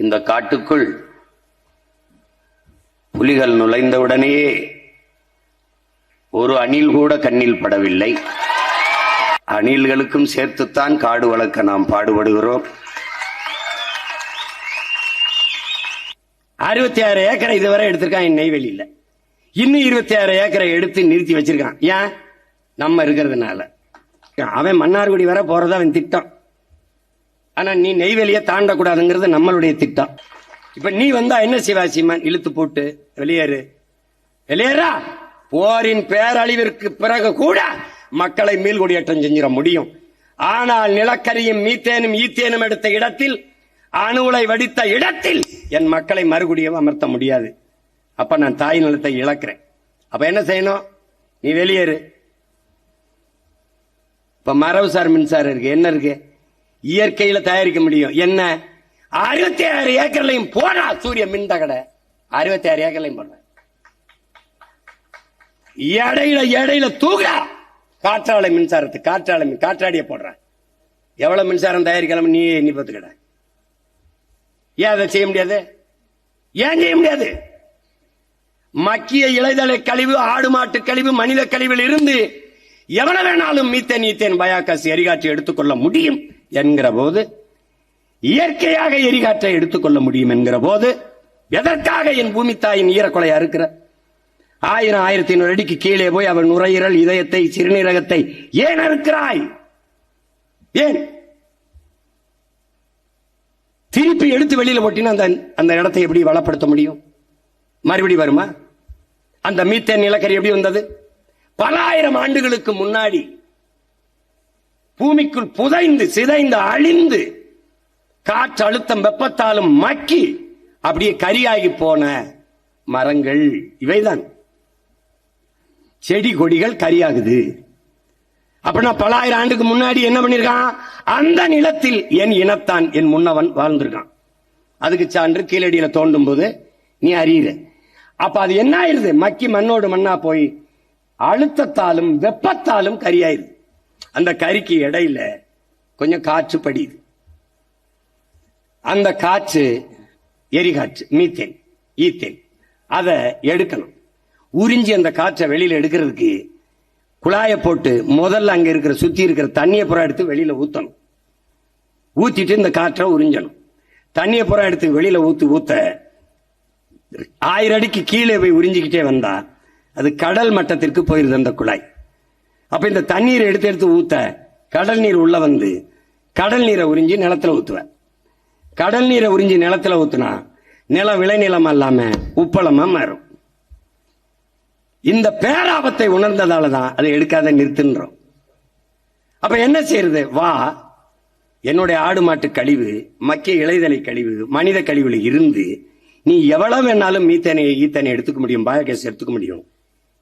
இந்த காட்டுக்குள் புலிகள் நுழைந்தவுடனேயே ஒரு அணில் கூட கண்ணில் படவில்லை. அணில்களுக்கும் சேர்த்துத்தான் காடு வளர்க்க நாம் பாடுபடுகிறோம். அறுபத்தி ஆறு ஏக்கரை இதுவரை எடுத்திருக்கான் நெய்வேலியில. இன்னும் இருபத்தி ஆறு ஏக்கரை எடுத்து நிறுத்தி வச்சிருக்கான். ஏன்? நம்ம இருக்கிறதுனால. அவன் மன்னார்குடி வர போறதா அவன் திட்டம். ஆனா நீ நெய்வேலியை தாண்டக்கூடாதுங்கிறது நம்மளுடைய திட்டம். இப்ப நீ வந்தா என்ன சிவாசிமான் இழுத்து போட்டு வெளியேறு. வெளியேறா? போரின் பேரழிவிற்கு பிறகு கூட மக்களை மீள்குடியேற்றம் செஞ்சிட முடியும். ஆனால் நிலக்கரியும் மீத்தேனும் ஈத்தேனும் எடுத்த இடத்தில் அணுலை வடித்த இடத்தில் என் மக்களை மறுகுடியும் அமர்த்த முடியாது. அப்ப நான் தாய் நிலத்தை இழக்கிறேன். அப்ப என்ன செய்யணும்? நீ வெளியேறு. இப்ப மரபுசார் மின்சாரம் இருக்கு. என்ன இருக்கு? இயற்கையில தயாரிக்க முடியும். என்ன? அறுபத்தி ஆறு ஏக்கர்லையும் போடா சூரிய மின் தகட. அறுபத்தி ஆறு ஏக்கர்லையும் போடுற இடையில இடையில தூக்குடா. காற்றாலை மின்சாரத்து காற்றாலை மின் காற்றாடிய போடுற. எவ்வளவு மின்சாரம் தயாரிக்கலாம்? நீ எண்ணி பார்த்துக்கட. ஏன் அதை செய்ய முடியாது? ஏன் செய்ய முடியாது? மக்கிய இலைதலை கழிவு ஆடு மாட்டு கழிவு மனித கழிவில் இருந்து எவ்வளவு வேணாலும் மீத்தேன் ஈத்தேன் பயாக்காசு எரிகாற்றை எடுத்துக்கொள்ள முடியும். என்கிற போது இயற்கையாக எரிகாற்றை எடுத்துக்கொள்ள முடியும் என்கிற போது எதற்காக என் பூமி தாயின் ஈரக்கொலையா இருக்கிற ஆயிரம் ஆயிரத்தி ஐநூறு அடிக்கு கீழே போய் அவன் நுரையீரல் இதயத்தை சிறுநீரகத்தை ஏன் அறுக்கிறாய்? ஏன்? திருப்பி எடுத்து வெளியில ஓட்டினா அந்த அந்த இடத்தை எப்படி வளப்படுத்த முடியும்? மறுபடி வருமா? அந்த மீத்தேன் நிலக்கரி எப்படி வந்தது? பல ஆயிரம் ஆண்டுகளுக்கு முன்னாடி பூமிக்குள் புதைந்து சிதைந்து அழிந்து காற்று அழுத்தம் வெப்பத்தாலும் மக்கி அப்படியே கரியாகி போன மரங்கள் இவைதான். செடி கொடிகள் கரியாகுது. அப்படின்னா பல ஆயிரம் ஆண்டுக்கு முன்னாடி என்ன பண்ணிருக்கான்? அந்த நிலத்தில் என் இனத்தான் என் முன்னவன் வாழ்ந்திருக்கான். அதுக்கு சான்று கீழடியில தோண்டும் போது நீ அறியுற. அப்ப அது என்ன ஆயிருது? மக்கி மண்ணோடு மண்ணா போய் அழுத்தத்தாலும் வெப்பத்தாலும் கரியாயிருது. அந்த கறிக்கு இடையில கொஞ்சம் காற்று படியுது. அந்த காற்று எரிகாற்று மீத்தேன் ஈத்தேன் அதை எடுக்கணும். உறிஞ்சி அந்த காற்றை வெளியில எடுக்கிறதுக்கு குழாயை போட்டு முதல்ல அங்க இருக்கிற சுத்தி இருக்கிற தண்ணியை புறம் எடுத்து வெளியில ஊத்தணும். ஊத்திட்டு இந்த காற்றை உறிஞ்சணும். தண்ணியை புறம் எடுத்து வெளியில ஊத்து ஊத்த ஆயிரம் அடிக்கு கீழே போய் உறிஞ்சிக்கிட்டே வந்தா அது கடல் மட்டத்திற்கு போயிருது அந்த குழாய். அப்ப இந்த தண்ணீரை எடுத்து எடுத்து ஊத்த கடல் நீர் உள்ள வந்து கடல் நீரை உறிஞ்சி நிலத்துல ஊத்துவேன். கடல் நீரை உறிஞ்சி நிலத்துல ஊத்துனா நிலம் விளைநிலம் அல்லாம உப்பளமா மாறும். இந்த பேராபத்தை உணர்ந்ததால தான் அதை எடுக்காத நிறுத்துன்றோம். அப்ப என்ன செய்யறது? வா என்னுடைய ஆடு மாட்டு கழிவு மக்கிய இலைதலை கழிவு மனித கழிவுல இருந்து நீ எவ்வளவு வேணாலும் மீத்தனை ஈத்தனை எடுத்துக்க முடியும் பயோகேஸ் எடுத்துக்க முடியும்.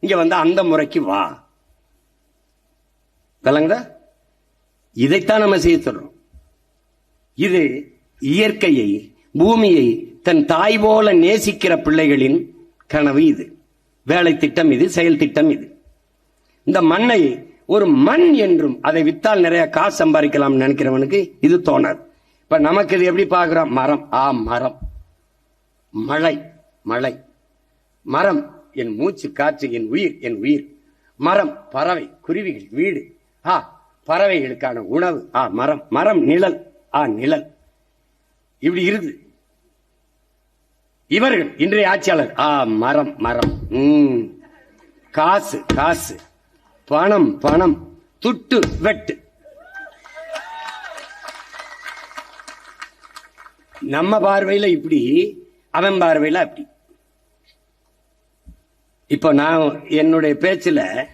இங்க வந்து அந்த முறைக்கு வா. விளங்குதா? இதைத்தான் நம்ம செய்ய சொல்றோம். இது இயற்கையை பூமியை தன் தாய் போல நேசிக்கிற பிள்ளைகளின் கனவு இது. வேலை திட்டம் இது செயல் திட்டம் இது. இந்த மண்ணை ஒரு மண் என்றும் அதை வித்தால் நிறைய காசு சம்பாதிக்கலாம் நினைக்கிறவனுக்கு இது தோணாது. இப்ப நமக்கு இது எப்படி பார்க்கிறோம்? மரம். ஆ மரம். மழை மழை. மரம் என் மூச்சு காற்று என் உயிர் என் உயிர். மரம் பறவை குருவிகள் வீடு. ஆ பறவைகளுக்கான உணவு. ஆ மரம். மரம் நிழல். ஆ நிழல். இப்படி இருக்குது இவர்கள் இன்றைய ஆட்சியாளர். ஆ மரம் மரம். உம் காசு காசு. பணம் பணம். துட்டு வெட்டு. நம்ம பார்வையில இப்படி அவன் பார்வையில அப்படி. இப்போ நான் என்னுடைய பேச்சுல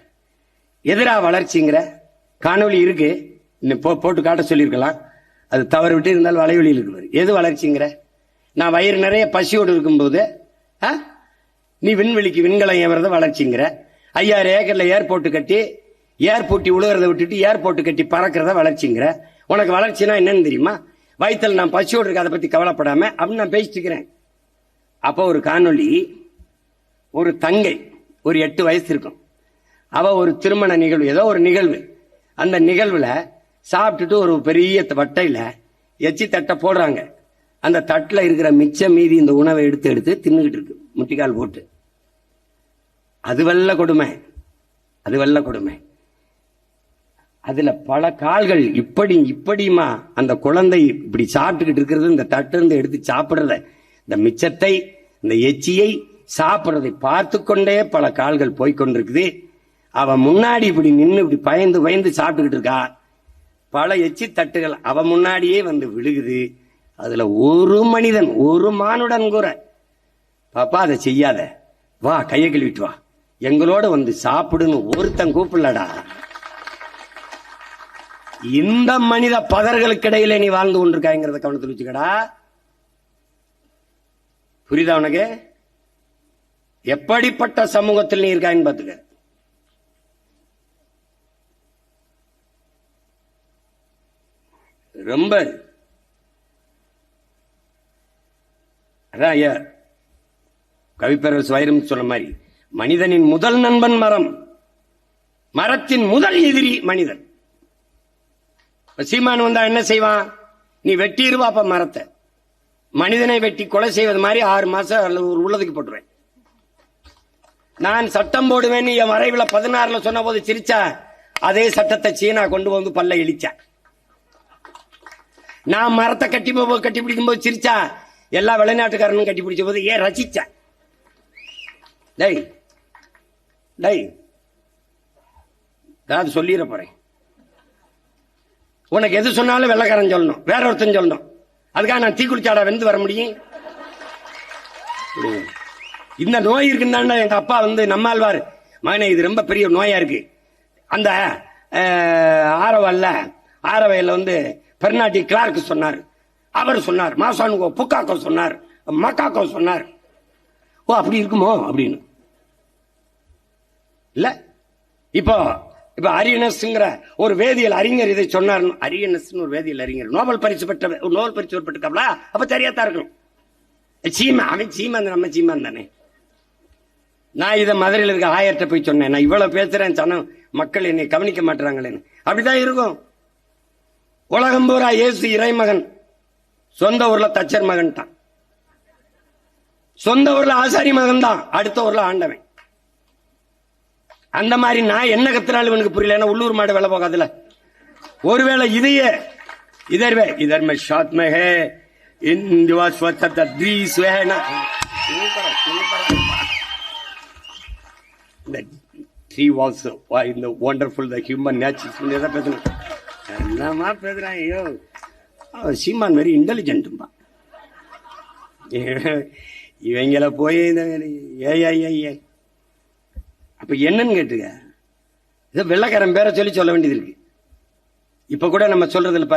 எதிரா வளர்ச்சிங்கிற காணொளி இருக்கு. இன்னும் போ- போட்டு காட்ட சொல்லியிருக்கலாம். அது தவறு விட்டு இருந்தாலும் வலைவெளியில் இருக்கு எது வளர்ச்சிங்கிற? நான் வயிறு நிறைய பசியோடு இருக்கும்போது ஆ? நீ விண்வெளிக்கு விண்கலம் ஏவுறத வளர்ச்சிங்கிற. ஐயாயிரம் ஏக்கர்ல ஏர்போர்ட் கட்டி ஏர்போர்ட்டி உழுகிறத விட்டுட்டு ஏர்போர்ட்டு கட்டி பறக்கிறத வளர்ச்சிங்கிற. உனக்கு வளர்ச்சினா என்னன்னு தெரியுமா? வயிற்றில் நான் பசியோடு இருக்க அதை பத்தி கவலைப்படாம அப்படின்னு நான் பேசிட்டு இருக்கிறேன் அப்போ ஒரு காணொளி ஒரு தங்கை ஒரு எட்டு வயசு இருக்கும். அவ ஒரு திருமண நிகழ்வு ஏதோ ஒரு நிகழ்வு. அந்த நிகழ்வுல சாப்பிட்டுட்டு ஒரு பெரிய வட்டையில எச்சி தட்டை போடுறாங்க. அந்த தட்டில் இருக்கிற மிச்சம் மீதி இந்த உணவை எடுத்து எடுத்து தின்னுகிட்டு இருக்கு. முட்டிக்கால் போட்டு. அது வல்ல கொடுமை. அது வல்ல கொடுமை. அதுல பல கால்கள் இப்படி இப்படியுமா அந்த குழந்தை இப்படி சாப்பிட்டுக்கிட்டு இருக்கிறது இந்த தட்டு இருந்து எடுத்து சாப்பிடுறத இந்த மிச்சத்தை இந்த எச்சியை சாப்பிட்றதை பார்த்து கொண்டே பல கால்கள் போய்க்கொண்டிருக்குது அவன் முன்னாடி இப்படி நின்று இப்படி பயந்து பயந்து சாப்பிட்டுக்கிட்டு இருக்கா? பல எச்சி தட்டுகள் அவன் முன்னாடியே வந்து விழுகுது. அதுல ஒரு மனிதன் ஒரு மானுடன் கூற பாப்பா அதை செய்யாத. வா கையை கழுவிட்டு வா. எங்களோட வந்து சாப்பிடுன்னு ஒருத்தன் கூப்பிடலடா. இந்த மனித பதர்களுக்கு இடையில நீ வாழ்ந்து கொண்டிருக்காங்கிறத கவனத்தில் வச்சுக்கடா. புரியுதா உனக்கு? எப்படிப்பட்ட சமூகத்தில் நீ இருக்கான்னு பாத்துக்க ரொம்ப அதான் ஐயா கவிப்பேரரசு வைரம் சொன்ன மாதிரி மனிதனின் முதல் நண்பன் மரம் மரத்தின் முதல் எதிரி மனிதன். சீமான் வந்தா என்ன செய்வான்? நீ வெட்டிடுவா அப்ப மரத்தை. மனிதனை வெட்டி கொலை செய்வது மாதிரி ஆறு மாசம் அல்லது ஒரு உள்ளதுக்கு போட்டுருவேன். நான் சட்டம் போடுவேன் என் வரைவில் பதினாறுல சொன்ன போது சிரிச்சா அதே சட்டத்தை சீனா கொண்டு வந்து பல்ல இழிச்சா. நான் மரத்தை கட்டி போ- கட்டி பிடிக்கும் போது சிரிச்சா எல்லா வெளிநாட்டுக்காரனும் கட்டி பிடிச்ச போது ஏன் ரசிச்சேன் டை டை நான் சொல்லிட போறேன். உனக்கு எது சொன்னாலும் வெள்ளக்காரன் சொல்லணும். வேற ஒருத்தன் சொல்லணும். அதுக்காக நான் தீக்குளிச்சாடா வெந்து வர முடியும்? இந்த நோய் இருக்குன்னு எங்க அப்பா வந்து நம்மாழ்வார். மகனே இது ரொம்ப பெரிய நோயா இருக்கு. அந்த ஆரவல்ல ஆரவையில் வந்து பெர்னாட்டி கிளார்க் சொன்னார். அவர் சொன்னார். மாசானுகோ புக்காக்கோ சொன்னார். மக்காக்கோ சொன்னார். ஓ அப்படி இருக்குமோ? அப்படின்னு. இல்ல. இப்போ இப்ப அரியனஸ்ங்கிற ஒரு வேதியியல் அறிஞர் இதை சொன்னார் அரியனஸ் ஒரு வேதியியல் அறிஞர். நோபல் பரிசு பெற்ற ஒரு நோபல் பரிசு பெற்றிருக்காங்களா அப்ப தெரியாதா இருக்கணும். சீமா அவன் சீமான் நம்ம சீமான் தானே. நான் இதை மதுரையில் இருக்க ஆயர்கிட்ட போய் சொன்னேன். நான் இவ்வளவு பேசுறேன் சனம் மக்கள் என்னை கவனிக்க மாட்டாங்களேன்னு அப்படிதான் இருக்கும். உலகம் பூரா இயேசு இறைமகன். சொந்த ஊர்ல தச்சர் மகன் தான் சொந்த ஊர்ல ஆசாரி மகன் தான் அடுத்த ஊர்ல ஆண்டவன். அந்த மாதிரி நான் என்ன கத்துனாலும் இவனுக்கு புரியல. ஏன்னா உள்ளூர் மாடு வேலை போகாதுல ஒருவேளை இதையே இதர்வே இதர்ம இதர் மே ஷாத் இந்துவா ஸ்வச்சத்த த்ரீஸ் வேனா இந்த த்ரீ வால்ஸ் இந்த ஒண்டர்ஃபுல் த ஹியூமன் நேச்சர் எதை பேசணும். என்னமா பேசுகிறான் ஐயோ அவன் சீமான் வெரி இன்டெலிஜென்ட்டும்பா இவங்கள போய் இந்த ஏ ஏ ஏ என்னன்னு கேட்டுக்க. இதை வெள்ளக்காரன் பேரை சொல்லி சொல்ல வேண்டியது இருக்கு. இப்போ கூட நம்ம சொல்றது இல்ல,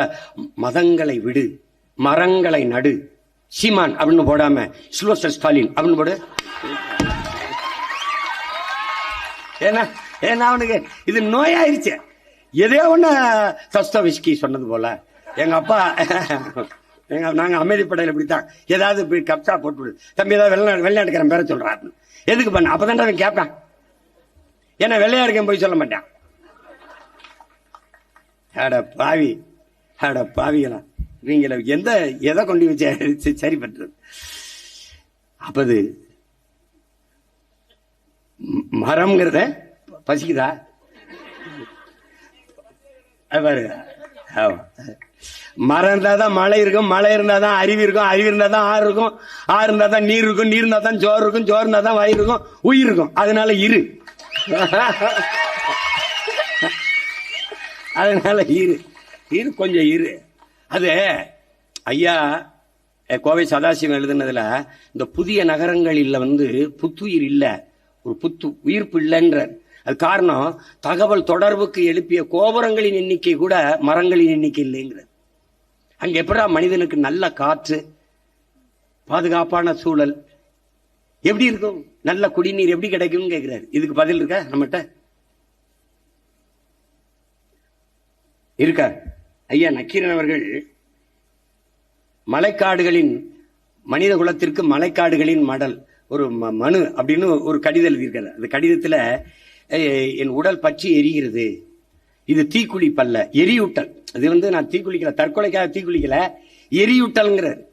மதங்களை விடு மரங்களை நடு சீமான் அப்படின்னு போடாம சில்வஸ்டர் ஸ்டாலின் அப்படின்னு போடு. ஏன்னா ஏன்னா அவனுக்கு இது நோயாயிருச்சு. எதையோ ஒண்ணு சஸ்தவிஸ்கி சொன்னது போல. எங்கள் அப்பா எங்க நாங்கள் அமைதிப்படையில் இப்படித்தான். ஏதாவது இப்படி கப்சா போட்டு தம்பி ஏதாவது வெளிநாடு வெளிநாட்டுக்காரன் பேர சொல்றான் எதுக்கு பண்ண? அப்பதான் அவன் கேட்பான் ஏன்னா வெள்ளையா இருக்கேன் போய் சொல்ல மாட்டான். அட பாவி. அட பாவிகளா. நீங்களை எந்த எதை கொண்டு வச்சு சரி பண்றது அப்பது மரம்ங்கிறத பசிக்குதா? அது பாரு ஆமா. மரம் இருந்தாதான் மழை இருக்கும் மழை இருந்தாதான் அருவி இருக்கும் அருவி இருந்தாதான் ஆறு இருக்கும் ஆறு இருந்தாதான் நீர் இருக்கும் நீர் இருந்தா தான் ஜோறு இருக்கும் சோறு இருந்தா தான் வயிறு இருக்கும் உயிர் இருக்கும். அதனால இரு. அதனால இரு. இரு கொஞ்சம் இரு. அது ஐயா கோவை சதாசிவம் எழுதுனதுல இந்த புதிய நகரங்களில் வந்து புத்துயிர் இல்ல. ஒரு புத்து உயிர்ப்பு இல்லைன்ற அது காரணம் தகவல் தொடர்புக்கு எழுப்பிய கோபுரங்களின் எண்ணிக்கை கூட மரங்களின் எண்ணிக்கை இல்லைங்கிறது. அங்க எப்படா மனிதனுக்கு நல்ல காற்று பாதுகாப்பான சூழல் எப்படி இருக்கும்? நல்ல குடிநீர் எப்படி கிடைக்கும்னு கேட்கிறாரு இதுக்கு பதில் இருக்கா நம்மகிட்ட? இருக்கா? ஐயா நக்கீரன் அவர்கள் மலைக்காடுகளின் மனித குலத்திற்கு மலைக்காடுகளின் மடல் ஒரு ம- மனு அப்படின்னு ஒரு கடிதம் எழுதியிருக்காரு. அந்த கடிதத்துல என் உடல் பற்றி எரிகிறது. இது தீக்குழி பல்ல எரியூட்டல். இது வந்து நான் தீக்குளிக்கல தற்கொலைக்காக தீக்குளிக்கல எரியூட்டல்ங்கிறார்.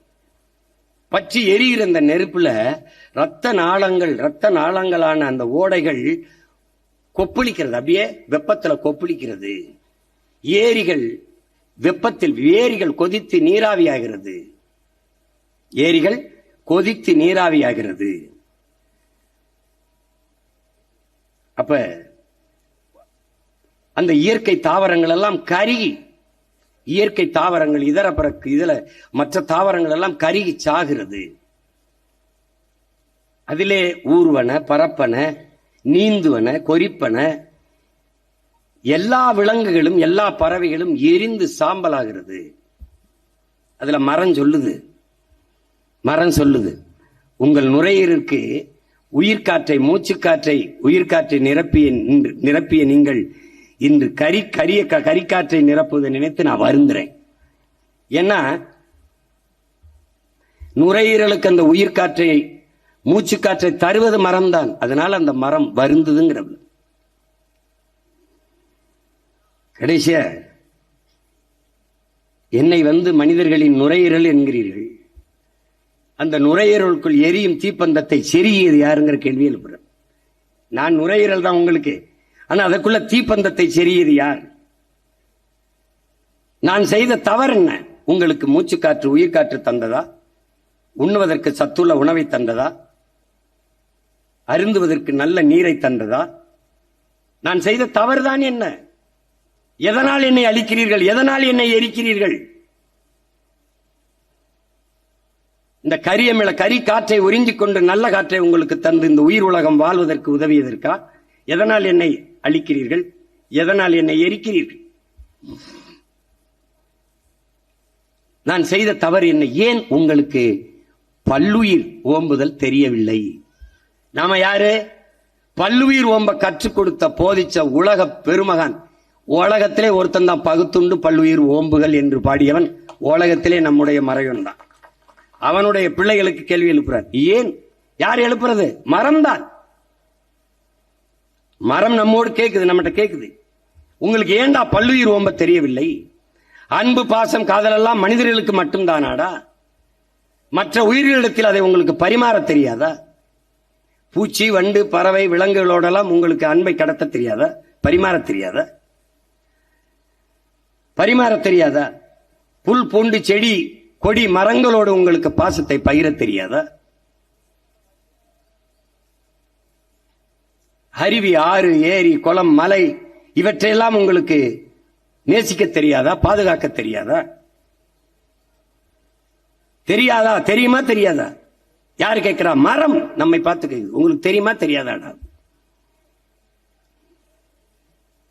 பற்றி எரிகிற அந்த நெருப்புல ரத்த நாளங்கள் ரத்த நாளங்களான அந்த ஓடைகள் கொப்பளிக்கிறது. அப்படியே வெப்பத்துல கொப்பளிக்கிறது. ஏரிகள் வெப்பத்தில் ஏரிகள் கொதித்து நீராவியாகிறது. ஏரிகள் கொதித்து நீராவியாகிறது. அப்ப அந்த இயற்கை தாவரங்கள் எல்லாம் கருகி இயற்கை தாவரங்கள் இதர பிறகு இதுல மற்ற தாவரங்கள் எல்லாம் கருகி சாகிறது. அதிலே ஊர்வன பரப்பன நீந்துவன கொறிப்பன எல்லா விலங்குகளும் எல்லா பறவைகளும் எரிந்து சாம்பலாகிறது. அதுல மரம் சொல்லுது. மரம் சொல்லுது. உங்கள் நுரையீரலுக்கு உயிர்காற்றை மூச்சுக்காற்றை உயிர்காற்றை நிரப்பிய நின்று- நிரப்பிய நீங்கள் இன்று கரி கரிய க- கரிக்காற்றை நிரப்புவதை நினைத்து நான் வருந்துறேன். ஏன்னா நுரையீரலுக்கு அந்த உயிர்காற்றை மூச்சுக்காற்றை தருவது மரம்தான். அதனால அந்த மரம் வருந்துதுங்கிறது கடைசியா என்னை வந்து மனிதர்களின் நுரையீரல் என்கிறீர்கள். அந்த நுரையீரலுக்குள் எரியும் தீப்பந்தத்தை செருகியது யாருங்கிற கேள்வி எழுப்புறேன் நான் நுரையீரல் தான் உங்களுக்கு. ஆனா அதற்குள்ள தீப்பந்தத்தை செருகியது யார்? நான் செய்த தவறு என்ன? உங்களுக்கு மூச்சு காற்று உயிர் காற்று தந்ததா? உண்ணுவதற்கு சத்துள்ள உணவை தந்ததா? அருந்துவதற்கு நல்ல நீரை தந்ததா? நான் செய்த தவறுதான் என்ன? எதனால் என்னை அழிக்கிறீர்கள்? எதனால் என்னை எரிக்கிறீர்கள்? இந்த கரியமிழ கரி காற்றை உறிஞ்சிக் கொண்டு நல்ல காற்றை உங்களுக்கு தந்து இந்த உயிர் உலகம் வாழ்வதற்கு உதவியதற்கா? எதனால் என்னை அழிக்கிறீர்கள்? எதனால் என்னை எரிக்கிறீர்கள்? நான் செய்த தவறு என்ன? ஏன் உங்களுக்கு பல்லுயிர் ஓம்புதல் தெரியவில்லை? நாம யாரு? பல்லுயிர் ஓம்ப கற்றுக் கொடுத்த போதிச்ச உலக பெருமகன். உலகத்திலே ஒருத்தன் தான் பகுத்துண்டு பல்லுயிர் ஓம்புகள் என்று பாடியவன். உலகத்திலே நம்முடைய மறைவன் தான் அவனுடைய பிள்ளைகளுக்கு கேள்வி எழுப்புறார். ஏன்? யார் எழுப்புறது? மரம்தான். மரம் நம்மோடு கேட்குது நம்மகிட்ட கேட்குது உங்களுக்கு ஏண்டா பல்லுயிர் ஓம்ப தெரியவில்லை? அன்பு பாசம் காதலெல்லாம் மனிதர்களுக்கு மட்டும்தானாடா? மற்ற உயிர்களிடத்தில் அதை உங்களுக்கு பரிமாற தெரியாதா? பூச்சி வண்டு பறவை விலங்குகளோடெல்லாம் உங்களுக்கு அன்பை கடத்த தெரியாதா? பரிமாற தெரியாதா? பரிமாற தெரியாதா? புல் பூண்டு செடி கொடி மரங்களோடு உங்களுக்கு பாசத்தை பகிர தெரியாதா? அருவி ஆறு ஏரி குளம் மலை இவற்றையெல்லாம் உங்களுக்கு நேசிக்க தெரியாதா? பாதுகாக்க தெரியாதா? தெரியாதா? தெரியுமா தெரியாதா? யாரு கேட்கிறா? மரம். நம்மை பார்த்து உங்களுக்கு தெரியுமா தெரியாதாடா?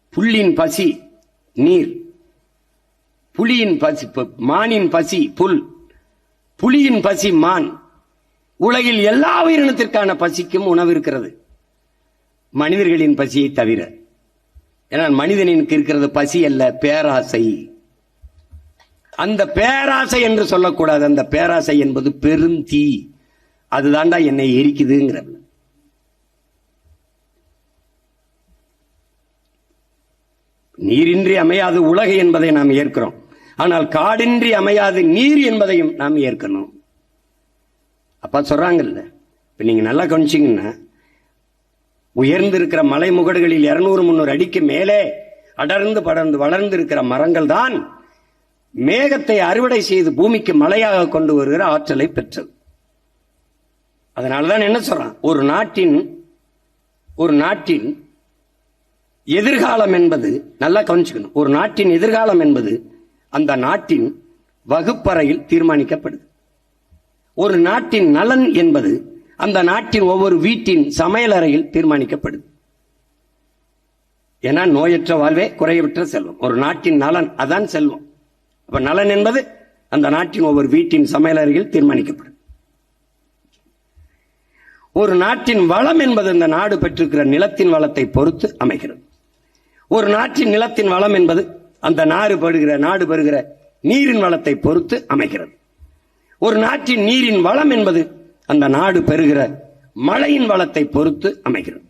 புல்லின் பசி நீர். புலியின் பசி மானின் பசி புல். புலியின் பசி மான். உலகில் எல்லா உயிரினத்திற்கான பசிக்கும் உணவு இருக்கிறது. மனிதர்களின் பசியை தவிர. ஏன்னா மனிதனுக்கு இருக்கிறது பசி அல்ல பேராசை. அந்த பேராசை என்று சொல்லக்கூடாது. அந்த பேராசை என்பது பெரும் தீ. அதுதாண்டா என்னை எரிக்குதுங்கிற நீரின்றி அமையாது உலகு என்பதை நாம் ஏற்கிறோம். ஆனால் காடின்றி அமையாது நீர் என்பதையும் நாம் ஏற்கணும். அப்பா சொல்றாங்கல்ல இப்போ நீங்கள் நல்லா கவனிச்சிங்கன்னா உயர்ந்திருக்கிற மலை முகடுகளில் இரநூறு முன்னூறு அடிக்கு மேலே அடர்ந்து படர்ந்து வளர்ந்து இருக்கிற மரங்கள் தான் மேகத்தை அறுவடை செய்து பூமிக்கு மழையாக கொண்டு வருகிற ஆற்றலை பெற்றது. அதனாலதான் என்ன சொல்றான்? ஒரு நாட்டின் ஒரு நாட்டின் எதிர்காலம் என்பது நல்லா கவனிச்சுக்கணும். ஒரு நாட்டின் எதிர்காலம் என்பது அந்த நாட்டின் வகுப்பறையில் தீர்மானிக்கப்படுது. ஒரு நாட்டின் நலன் என்பது அந்த நாட்டின் ஒவ்வொரு வீட்டின் சமையலறையில் தீர்மானிக்கப்படுது. ஏன்னா நோயற்ற வாழ்வே குறையற்ற செல்வம். ஒரு நாட்டின் நலன் அதான் செல்வம். அப்ப நலன் என்பது அந்த நாட்டின் ஒவ்வொரு வீட்டின் சமையலறையில் தீர்மானிக்கப்படும் ஒரு நாட்டின் வளம் என்பது அந்த நாடு பெற்றிருக்கிற நிலத்தின் வளத்தை பொறுத்து அமைகிறது. ஒரு நாட்டின் நிலத்தின் வளம் என்பது அந்த நாடு படுகிற நாடு பெறுகிற நீரின் வளத்தை பொறுத்து அமைகிறது. ஒரு நாட்டின் நீரின் வளம் என்பது அந்த நாடு பெறுகிற மழையின் வளத்தை பொறுத்து அமைகிறது.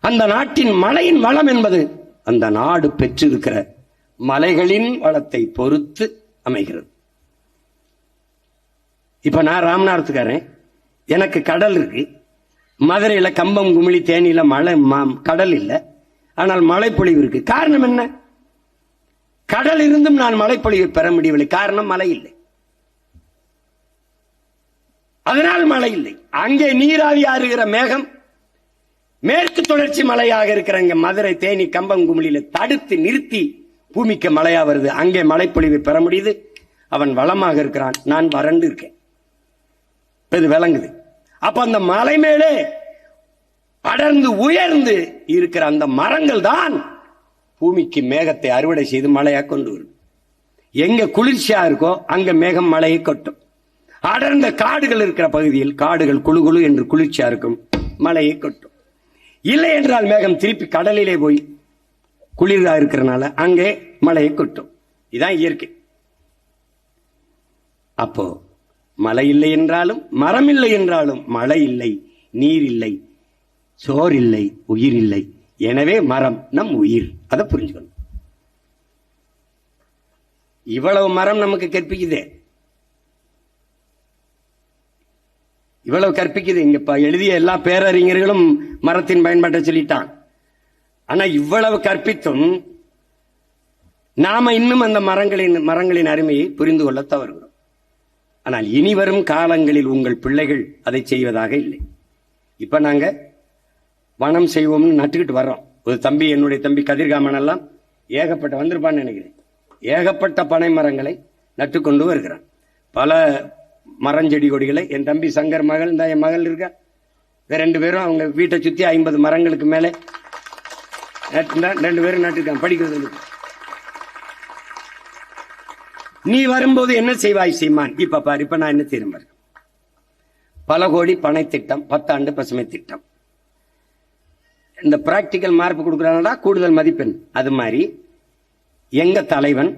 அந்த நாட்டின் மழையின் வளம் என்பது அந்த நாடு பெற்றிருக்கிற மலைகளின் வளத்தை பொறுத்து அமைகிறது. இப்ப நான் ராமநாதத்துக்காரன். எனக்கு கடல் இருக்கு. மதுரையில கம்பம் குமிழி தேனியில மழை ம- கடல் இல்லை. ஆனால் மழைப்பொழிவு இருக்கு. காரணம் என்ன? கடல் இருந்தும் நான் மழைப்பொழிவை பெற முடியவில்லை. காரணம் மழை இல்லை. அதனால் மழை இல்லை. அங்கே நீராவி ஆறுகிற மேகம் மேற்கு தொடர்ச்சி மலையாக இருக்கிற இங்க மதுரை தேனி கம்பம் குமிழில தடுத்து நிறுத்தி பூமிக்கு மழையா வருது. அங்கே மழைப்பொழிவை பெற முடியுது. அவன் வளமாக இருக்கிறான். நான் வறண்டு இருக்கேன். இது விளங்குது. அப்ப அந்த மலை மேலே அடர்ந்து உயர்ந்து இருக்கிற அந்த மரங்கள் தான் பூமிக்கு மேகத்தை அறுவடை செய்து மழையா கொண்டு வரும். எங்க குளிர்ச்சியா இருக்கோ அங்க மேகம் மழையை கொட்டும். அடர்ந்த காடுகள் இருக்கிற பகுதியில் காடுகள் குழு குழு என்று குளிர்ச்சியா இருக்கும் மழையை கொட்டும். இல்லை என்றால் மேகம் திருப்பி கடலிலே போய் குளிரா இருக்கிறனால அங்கே மழையை கொட்டும். இதான் இயற்கை. அப்போ மழை இல்லை என்றாலும் மரம் இல்லை என்றாலும் மழை இல்லை நீர் இல்லை சோர் இல்லை உயிர் இல்லை. எனவே மரம் நம் உயிர். அதை புரிஞ்சுக்கணும். இவ்வளவு மரம் நமக்கு கற்பிக்குதே. இவ்வளவு கற்பிக்குது. இங்க எழுதிய எல்லா பேரறிஞர்களும் மரத்தின் பயன்பாட்டை சொல்லிட்டான். ஆனா இவ்வளவு கற்பித்தும் நாம இன்னும் அந்த மரங்களின் மரங்களின் அருமையை புரிந்து கொள்ள தவறுகிறோம். ஆனால் இனி வரும் காலங்களில் உங்கள் பிள்ளைகள் அதை செய்வதாக இல்லை. இப்ப நாங்க வனம் செய்வோம்னு நட்டுக்கிட்டு வர்றோம். ஒரு தம்பி என்னுடைய தம்பி கதிர்காமன் எல்லாம் ஏகப்பட்ட வந்திருப்பான்னு நினைக்கிறேன். ஏகப்பட்ட பனை மரங்களை நட்டு கொண்டு வருகிறான். பல மரஞ்செடி கொடிகளை என் தம்பி சங்கர் மகள் இந்த என் மகள் இருக்கா? இந்த ரெண்டு பேரும் அவங்க வீட்டை சுற்றி ஐம்பது மரங்களுக்கு மேலே நட்டுனா ரெண்டு பேரும் நட்டுருக்கான் படிக்கிறது நீ வரும்போது என்ன செய்வாய் சீமான்? இப்ப பாரு இப்ப நான் என்ன செய்யறேன் பாரு. பல கோடி பனை திட்டம் பத்தாண்டு பசுமை திட்டம் இந்த பிராக்டிக்கல் மார்க் கொடுக்குறாங்கடா கூடுதல் மதிப்பெண். அது மாதிரி எங்க தலைவன்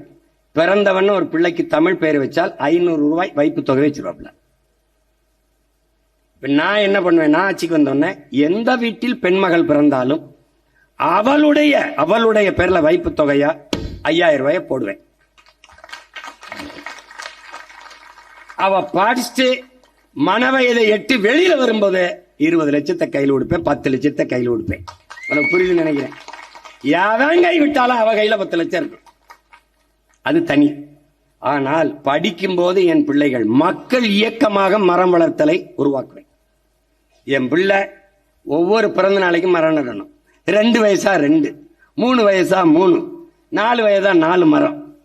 பிறந்தவன் ஒரு பிள்ளைக்கு தமிழ் பெயர் வச்சால் ஐநூறு ரூபாய் வைப்பு தொகை வச்சிருவாப்ல இப்ப நான் என்ன பண்ணுவேன்? நான் ஆட்சிக்கு வந்தோடனே எந்த வீட்டில் பெண்மகள் பிறந்தாலும் அவளுடைய அவளுடைய பேர்ல வைப்பு தொகையா ஐயாயிரம் ரூபாய போடுவேன். அவ படிச்சுட்டு மனவயதை எட்டு வெளியில வரும்போது இருபது லட்சத்தை கையில் கொடுப்பேன் பத்து லட்சத்தை கையில் கொடுப்பேன். உனக்கு புரியுது நினைக்கிறேன். எவன் கை விட்டாலும் அவ கையில பத்து லட்சம் இருக்கும் அது தனி. ஆனால் படிக்கும்போது என் பிள்ளைகள் மக்கள் இயக்கமாக மரம் வளர்த்தலை உருவாக்குவேன். என் பிள்ளை ஒவ்வொரு பிறந்த நாளைக்கும் மரம் நடணும். ரெண்டு வயசா ரெண்டு மூணு வயசா மூணு நாலு வயதா நாலு மரம்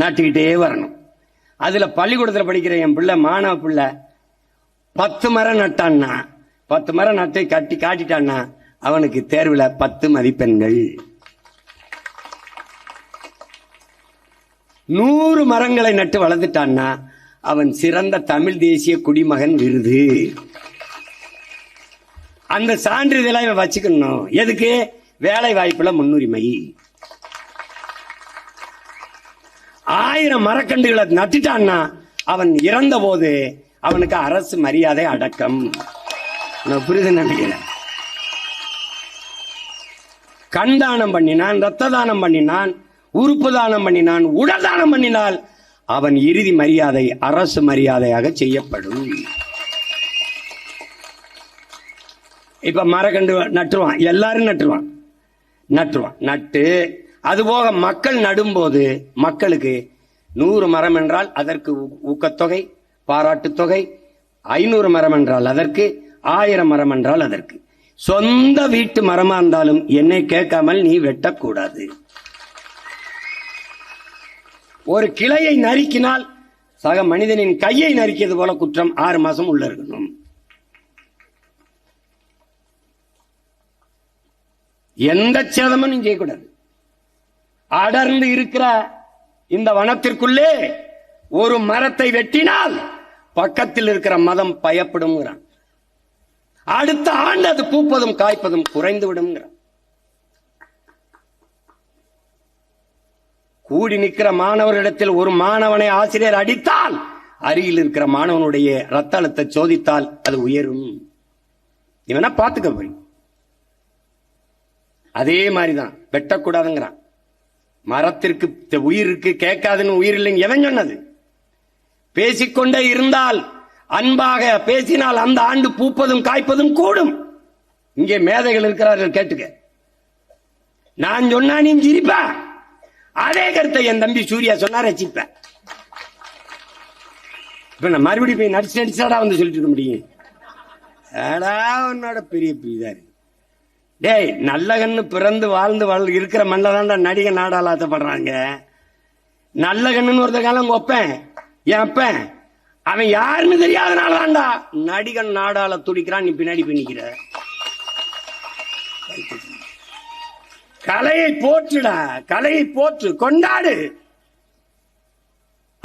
நாட்டுக்கிட்டே வரணும். அதுல பள்ளிக்கூடத்தில் படிக்கிற என் பிள்ளை மாணவ பிள்ளை பத்து மரம் நட்டான்னா பத்து மரம் நட்டு கட்டி காட்டிட்டான்னா அவனுக்கு தேர்வில் பத்து மதிப்பெண்கள். நூறு மரங்களை நட்டு வளர்த்துட்டான்னா அவன் சிறந்த தமிழ் தேசிய குடிமகன் விருது. அந்த சான்றிதழை இவன் வச்சுக்கணும். எதுக்கு? வேலை வாய்ப்புல முன்னுரிமை. ஆயிரம் மரக்கன்றுகளை நட்டுட்டான்னா அவன் இறந்த போது அவனுக்கு அரசு மரியாதை அடக்கம். நான் புரியுது நினைக்கிறேன் கண் தானம் பண்ணினான் ரத்த தானம் பண்ணினான் உறுப்பு தானம் பண்ணினான் உடல் தானம் பண்ணினால் அவன் இறுதி மரியாதை அரசு மரியாதையாக செய்யப்படும். இப்ப மரக்கண்டு நட்டுருவான் எல்லாரும் நட்டுருவான். நட்டுருவான் நட்டு அதுபோக மக்கள் நடும்போது மக்களுக்கு நூறு மரம் என்றால் அதற்கு ஊக்கத்தொகை பாராட்டுத் தொகை ஐநூறு மரம் என்றால் அதற்கு ஆயிரம் மரம் என்றால் அதற்கு. சொந்த வீட்டு மரமா இருந்தாலும் என்னை கேட்காமல் நீ வெட்டக்கூடாது. ஒரு கிளையை நறுக்கினால் சக மனிதனின் கையை நறுக்கியது போல குற்றம் ஆறு மாசம் உள்ள இருக்கணும். எந்த சேதமும் நீ செய்யக்கூடாது. அடர்ந்து இருக்கிற இந்த வனத்திற்குள்ளே ஒரு மரத்தை வெட்டினால் பக்கத்தில் இருக்கிற மதம் பயப்படும்ங்கிறான். அடுத்த ஆண்டு அது பூப்பதும் காய்ப்பதும் குறைந்து விடும்ங்கிறான் கூடி நிற்கிற மாணவர்களிடத்தில் ஒரு மாணவனை ஆசிரியர் அடித்தால் அருகில் இருக்கிற மாணவனுடைய ரத்த அழுத்த சோதித்தால் அது உயரும். இவனா பாத்துக்க போய் அதே மாதிரிதான் வெட்டக்கூடாதுங்கிறான். மரத்திற்கு த- உயிருக்கு கேட்காதுன்னு உயிர் இல்லைங்க எவன் சொன்னது? பேசிக்கொண்டே இருந்தால் அன்பாக பேசினால் அந்த ஆண்டு பூப்பதும் காய்ப்பதும் கூடும். இங்கே மேதைகள் இருக்கிறார்கள் கேட்டுக்க. நான் சொன்னா நீ சிரிப்ப? அதே கருத்தை என் தம்பி சூர்யா சொன்னா ரசிப்ப. இப்ப நான் மறுபடியும் போய் நடிச்சு நடிச்சாடா வந்து சொல்லிட்டு இருக்க முடியும். உன்னோட பெரிய இதா இருக்கு டேய் நல்ல கண்ணு பிறந்து வாழ்ந்து வாழ் இருக்கிற மண்ணில் தான்டா நடிகை நாடாளாத்தப்படுறாங்க. நல்ல கண்ணுன்னு ஒருத்த காலம் உங்க ஒப்பேன் என் அப்பேன். அவன் யாருன்னு தெரியாதனால தான்டா நடிகன் நாடால துடிக்கிறான் நீ பின்னாடி போய் நிக்கிற. கலையை போற்றுடா கலையை போற்று கொண்டாடு.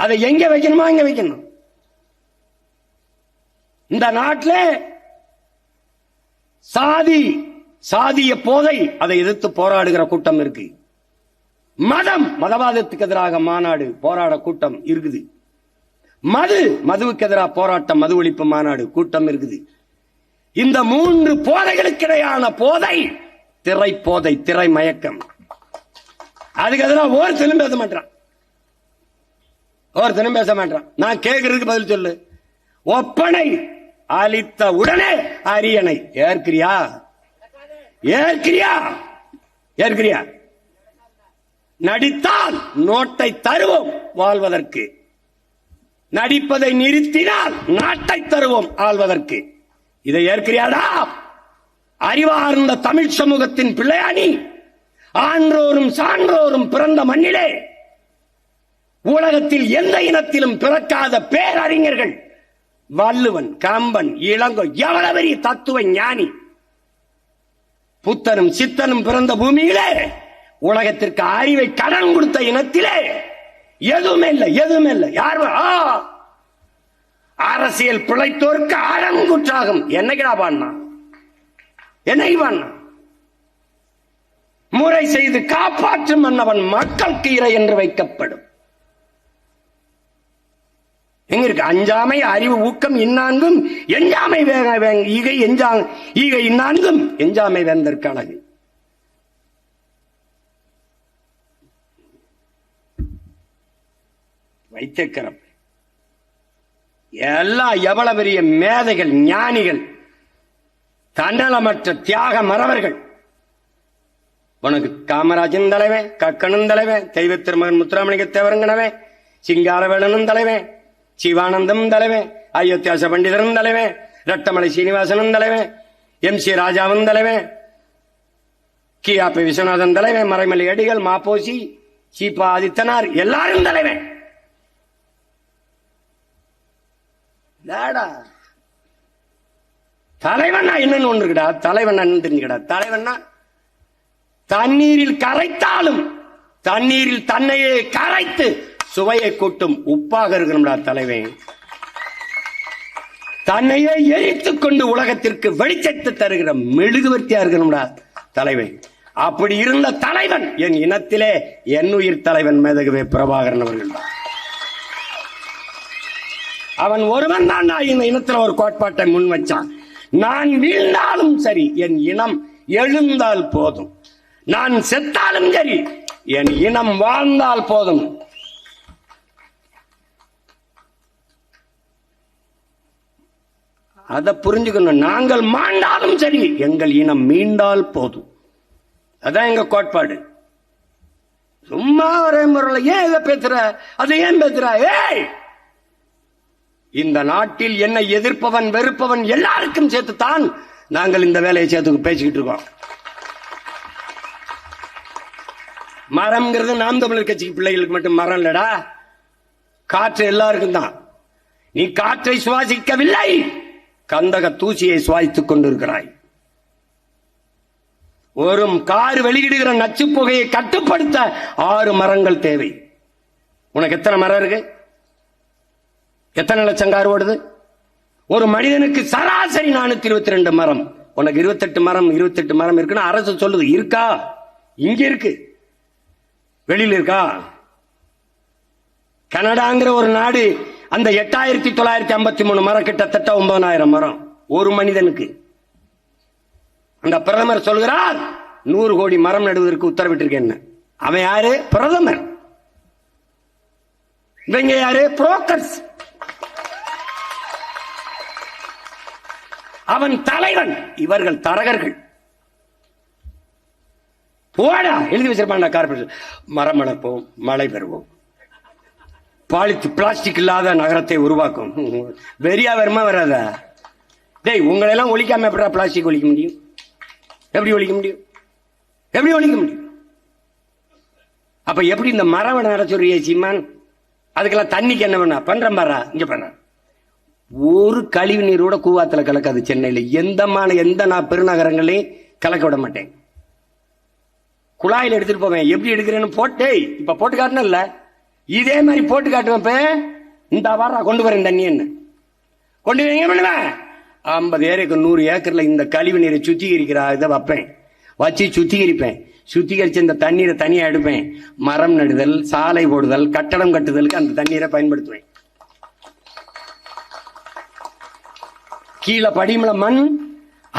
அதை எங்க வைக்கணுமா எங்க வைக்கணும். இந்த நாட்டில் சாதி சாதிய போதை அதை எதிர்த்து போராடுகிற கூட்டம் இருக்கு. மதம் மதவாதத்துக்கு எதிராக மாநாடு போராட கூட்டம் இருக்குது. மது மதுவுக்கு எதிராக போராட்டம் மது ஒழிப்பு மாநாடு கூட்டம் இருக்குது. இந்த மூன்று போதைகளுக்கு இடையான போதை திரை போதை திரை மயக்கம். அதுக்கு எதிராக ஒருத்தனும் பேச மாட்டான். ஒருத்தனும் பேச மாட்டான். நான் கேட்கறதுக்கு பதில் சொல்லு. ஒப்பனை அளித்த உடனே அரியணை. ஏற்கிறியா? ஏற்கிறியா? ஏற்கிறியா? நடித்தால் நோட்டை தருவோம் வாழ்வதற்கு. நடிப்பதை நிறுத்தினால் நாட்டை தருவோம் ஆள்வதற்கு. இதை ஏற்கிறாடா அறிவார்ந்த தமிழ் சமூகத்தின் பிள்ளையானி ஆன்றோரும் சான்றோரும் பிறந்த மண்ணிலே உலகத்தில் எந்த இனத்திலும் பிறக்காத பேரறிஞர்கள் வள்ளுவன் கம்பன் இளங்கோ எவ்வளவு பெரிய தத்துவ ஞானி. புத்தனும் சித்தனும் பிறந்த பூமியிலே உலகத்திற்கு அறிவை கடன் கொடுத்த இனத்திலே எதுவுமே இல்லை எதுவுமே இல்லை. யார் அரசியல் பிழைத்தோருக்கு அறங்குற்றாகும் என்னைக்குடா பாண்ணா என்னைக்கு பாண்ணா முறை செய்து காப்பாற்றும் மன்னவன் மக்கள் கீரை என்று வைக்கப்படும். எங்க இருக்கு? அஞ்சாமை அறிவு ஊக்கம் இன்னான்கும் எஞ்சாமை வேக வேங்க ஈகை எஞ்சா ஈகை இன்னான்கும் எஞ்சாமை வேந்தற்கு அழகு. வைத்திருக்கிறோம். எல்லாம் எவ்வளவு பெரிய மேதைகள் ஞானிகள் தன்னலமற்ற தியாக மறவர்கள் உனக்கு காமராஜன் தலைவன் கக்கனும் தலைவன் தெய்வ திருமகன் முத்துராமலிங்க தேவரங்கனவன் சிங்காரவேலனும் தலைவன் சிவானந்தம் தலைவன் அயோத்தியாச பண்டிதரும் தலைவன் ரட்டமலை சீனிவாசனும் தலைவன் எம் சி ராஜாவும் தலைவன் கியாபி விஸ்வநாதன் தலைவன் மறைமலை அடிகள் மாப்போசி சீபா ஆதித்தனார் எல்லாரும் தலைவன். டாடா தலைவனா என்னன்னு ஒன்று இருக்குடா. தலைவன் என்னன்னு தெரிஞ்சுக்கடா. தலைவன்னா தண்ணீரில் கரைத்தாலும் தண்ணீரில் தன்னையே கரைத்து சுவையை கொட்டும் உப்பாக இருக்கணும்டா தலைவன். தன்னையே எரித்துக் கொண்டு உலகத்திற்கு வெளிச்சத்தை தருகிற மெழுகுவர்த்தியா இருக்கணும்டா தலைவன். அப்படி இருந்த தலைவன் என் இனத்திலே என் உயிர் தலைவன் மேதகவே பிரபாகரன் அவர்கள் தான் அவன் ஒருவன் தான் நான். இந்த இனத்துல ஒரு கோட்பாட்டை முன் வச்சான். நான் வீழ்ந்தாலும் சரி என் இனம் எழுந்தால் போதும். நான் செத்தாலும் சரி என் இனம் வாழ்ந்தால் போதும். அதை புரிஞ்சுக்கணும். நாங்கள் மாண்டாலும் சரி எங்கள் இனம் மீண்டால் போதும். அதான் எங்க கோட்பாடு. சும்மா ஒரே முறையில் ஏன் இதை பேசுற? அதை ஏன் பேசுற? ஏய் இந்த நாட்டில் என்னை எதிர்ப்பவன் வெறுப்பவன் எல்லாருக்கும் சேர்த்துத்தான் நாங்கள் இந்த வேலையை சேர்த்து பேசிக்கிட்டு இருக்கோம். மரம்ங்கிறது நாம் தமிழர் கட்சிக்கு பிள்ளைகளுக்கு மட்டும் மரம் இல்லடா. காற்று எல்லாருக்கும் தான். நீ காற்றை சுவாசிக்கவில்லை. கந்தக தூசியை சுவாசித்துக் கொண்டிருக்கிறாய். ஒரு கார் வெளியிடுகிற நச்சு புகையை கட்டுப்படுத்த ஆறு மரங்கள் தேவை. உனக்கு எத்தனை மரம் இருக்கு? எத்தனை லட்சம் கார் ஓடுது? ஒரு மனிதனுக்கு சராசரி நானூத்தி இருபத்தி ரெண்டு மரம். உனக்கு இருபத்தெட்டு மரம் இருபத்தெட்டு மரம் இருக்குன்னு அரசு சொல்லுது. இருக்கா? இங்க இருக்கு. வெளியில இருக்கா? கனடாங்கிற ஒரு நாடு அந்த எட்டாயிரத்தி தொள்ளாயிரத்தி ஐம்பத்தி மூணு மரம் கிட்டத்தட்ட ஒன்பதாயிரம் மரம். ஒரு மனிதனுக்கு. அந்த பிரதமர் சொல்கிறார் நூறு கோடி மரம் நடுவதற்கு உத்தரவிட்டிருக்கேன். அவன் யாரு? பிரதமர். இவங்க யாரு? புரோக்கர்ஸ் அவன் தலைவன். இவர்கள் தரகர்கள். போடா. எழுதி வச்சிருப்பான் கார்பரேஷன் மரம் வளர்ப்போம் மழை பெறுவோம். பாலித்து பிளாஸ்டிக் இல்லாத நகரத்தை உருவாக்கும். வெறியா வருமா வராதா? டேய் உங்களை எல்லாம் ஒழிக்காம எப்படா பிளாஸ்டிக் ஒழிக்க முடியும்? எப்படி ஒழிக்க முடியும்? எப்படி ஒழிக்க முடியும்? அப்ப எப்படி இந்த மரம் நட ஏசிமான் சீமான்? அதுக்கெல்லாம் தண்ணிக்கு என்ன பண்ண? பண்றேன் பாரா. இங்க பண்ண. ஒரு கழிவு நீரோட கூவாத்துல கலக்காது சென்னையில். எந்த மான எந்த நான் பெருநகரங்களையும் கலக்க விட மாட்டேன். குழாயில் எடுத்துட்டு போவேன். எப்படி எடுக்கிறேன்னு போட்டே இப்ப போட்டு காட்டினல்ல இதே மாதிரி போட்டு காட்டுவேன் இப்ப இந்த வாரம் கொண்டு வரேன் தண்ணி கொண்டு போய் பண்ணுவேன் ஐம்பது ஏக்கருக்கு நூறு ஏக்கர்ல இந்த கழிவு நீரை சுத்திகரிக்கிற இதை வைப்பேன். வச்சு சுத்திகரிப்பேன். சுத்திகரிச்சு இந்த தண்ணீரை தனியா எடுப்பேன். மரம் நடுதல் சாலை போடுதல் கட்டடம் கட்டுதலுக்கு அந்த தண்ணீரை பயன்படுத்துவேன். கீழே படிமல மண்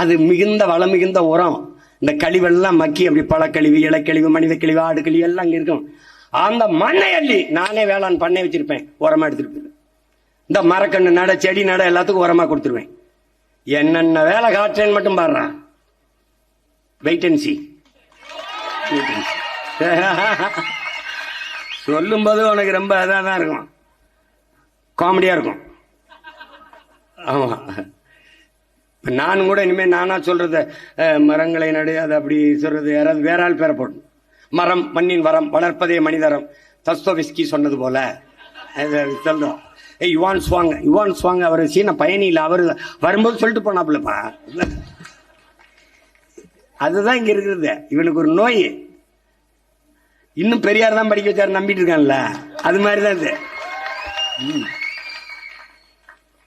அது மிகுந்த வளம் மிகுந்த உரம். இந்த கழிவெல்லாம் மக்கி அப்படி பழக்கழிவு இலக்கழிவு மனித கழிவு ஆடு கழிவு எல்லாம் அங்கே இருக்கும். அந்த மண்ணை அள்ளி நானே வேளாண் பண்ணை வச்சிருப்பேன் உரமா எடுத்துட்டு இந்த மரக்கண்ணு நட செடி நட எல்லாத்துக்கும் உரமா கொடுத்துருவேன். என்னென்ன வேலை காட்டுறேன்னு மட்டும் பாடுறான். வெயிட்டன்சி அண்ட் சொல்லும்போது உனக்கு ரொம்ப இதாக தான் இருக்கும் காமெடியா இருக்கும். ஆமா. நானும் கூட இனிமேல் நானா சொல்றத மரங்களை நடு அது அப்படி சொல்றது யாராவது வேற ஆள் போடணும். மரம் மண்ணின் வரம் வளர்ப்பதே மனிதரம். தஸ்தோவிஸ்கி சொன்னது போல. அது சொல்றோம். ஏய் யுவான் சுவாங்க யுவான் சுவாங்க அவர் சீன பயணி இல்லை அவர் வரும்போது சொல்லிட்டு போனாப்புலப்பா. அதுதான் இங்க இருக்கிறது. இவனுக்கு ஒரு நோய். இன்னும் பெரியார் தான் படிக்க வச்சாரு நம்பிட்டு இருக்கான்ல. அது மாதிரிதான் இது. ம்.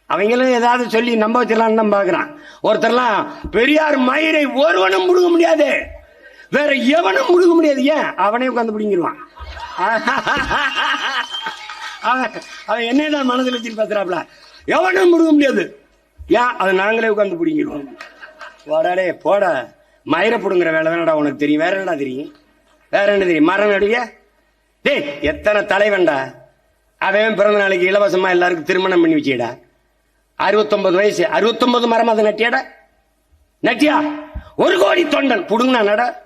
அவங்களும் ஏதாவது சொல்லி நம்ப வச்சிடலாம்னு தான் பாக்குறான். ஒருத்தர்லாம் பெரியார் மயிரை ஒருவனும் முழுக முடியாது. வேற எவனும் முழுக முடியாது. ஏன்? அவனே உட்காந்து பிடிங்கிருவான். அவன் அவன் என்னதான் மனதில் வச்சுட்டு பேசுறாப்ல? எவனும் முழுக முடியாது. ஏன்? அதை நாங்களே உட்காந்து பிடிங்கிடுவோம் போடாடே போட. மயிரை பிடுங்குற வேலை தானடா உனக்கு தெரியும். வேற என்னடா தெரியும்? வேற என்ன தெரியும்? மரம் நடுவிய? டேய் எத்தனை தலைவன்டா. அவன் பிறந்த நாளைக்கு இலவசமா எல்லாருக்கும் திருமணம் பண்ணி வச்சுடா அறுபத்தொன்பது வயசு அறுபத்தொன்பது மரம் அதை நட்டியாடா? நட்டியா? ஒரு கோடி தொண்டன். புடுங்கண்ணா நட.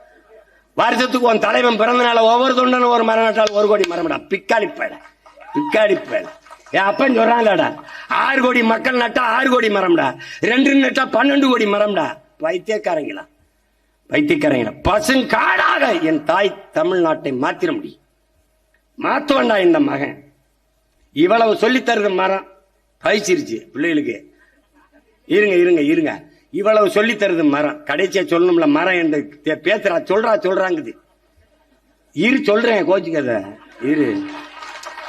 வருஷத்துக்கு உன் தலைவன் பிறந்த நாள் ஒவ்வொரு தொண்டனும் ஒரு மரம் நட்டால் ஒரு கோடி மரம்டா. பிக்காளி பேட பிக்காளி பேட என் அப்பன் சொல்றாங்கடா ஆறு கோடி மக்கள் நட்டா ஆறு கோடி மரம்டா. ரெண்டு நட்டா பன்னெண்டு கோடி மரம்டா. வைத்தியக்காரங்களா வைத்தியக்காரங்களா பசுங்காடாக என் தாய் தமிழ்நாட்டை மாத்திர முடியும். மாத்துவண்டா இந்த மகன். இவ்வளவு சொல்லித் தருது மரம். பயிச்சிருச்சு பிள்ளைகளுக்கு. இருங்க இருங்க இருங்க. இவ்வளவு சொல்லி தருது மரம். கடைசியா சொல்லணும்ல மரம் என்று தே- பேசுறா சொல்றா சொல்றாங்குது. இரு சொல்றேன் கோச்சுக்கத. இரு.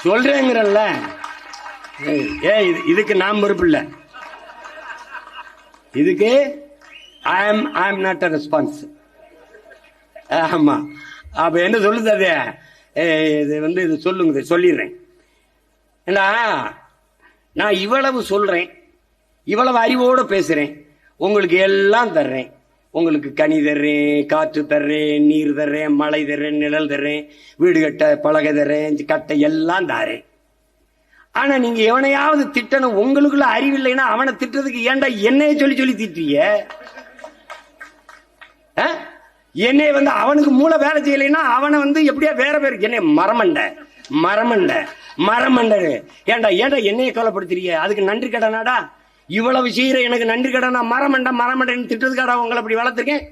சொல்றேங்கிறல்ல. ஏ இது- இதுக்கு நாம் பொறுப்பு இல்ல. இதுக்கு ஐ ஆம் ஐ ஆம் நாட் அ ரெஸ்பான்ஸ் ஆமா. அப்ப என்ன சொல்லுது அது? இது வந்து இது சொல்லுங்க சொல்லிடுறேன். என்ன நான் இவ்வளவு சொல்றேன் இவ்வளவு அறிவோடு பேசுறேன் உங்களுக்கு எல்லாம் தர்றேன். உங்களுக்கு கனி தர்றேன் காற்று தர்றேன் நீர் தர்றேன் மழை தர்றேன் நிழல் தர்றேன் வீடு கட்ட பழகை தர்றேன் கட்டை எல்லாம் தாரேன் ஆனா நீங்க எவனையாவது திட்டணும் உங்களுக்குள்ள அறிவில்லைன்னா அவனை திட்டுறதுக்கு ஏன்டா என்னைய சொல்லி சொல்லி திட்டுறீங்க? ஆ? வந்து அவனுக்கு மூளை வேலை செய்யலைன்னா அவனை வந்து எப்படியா வேற பேருக்கு என்னை மரமண்ட மரமண்ட. மரமண்டனு ஏன்டா ஏன்டா என்னைய கவலைப்படுத்துறீங்க? அதுக்கு நன்றி கடனாடா? இவ்வளவு செய்யற எனக்கு நன்றி கடனா? மரமண்ட மரமண்டன்னு திட்டுறதுக்காடா உங்களை அப்படி வளர்த்துருக்கேன்?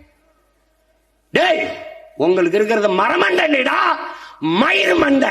டேய் உங்களுக்கு இருக்கிறது மரமண்ட மயிறு மண்டை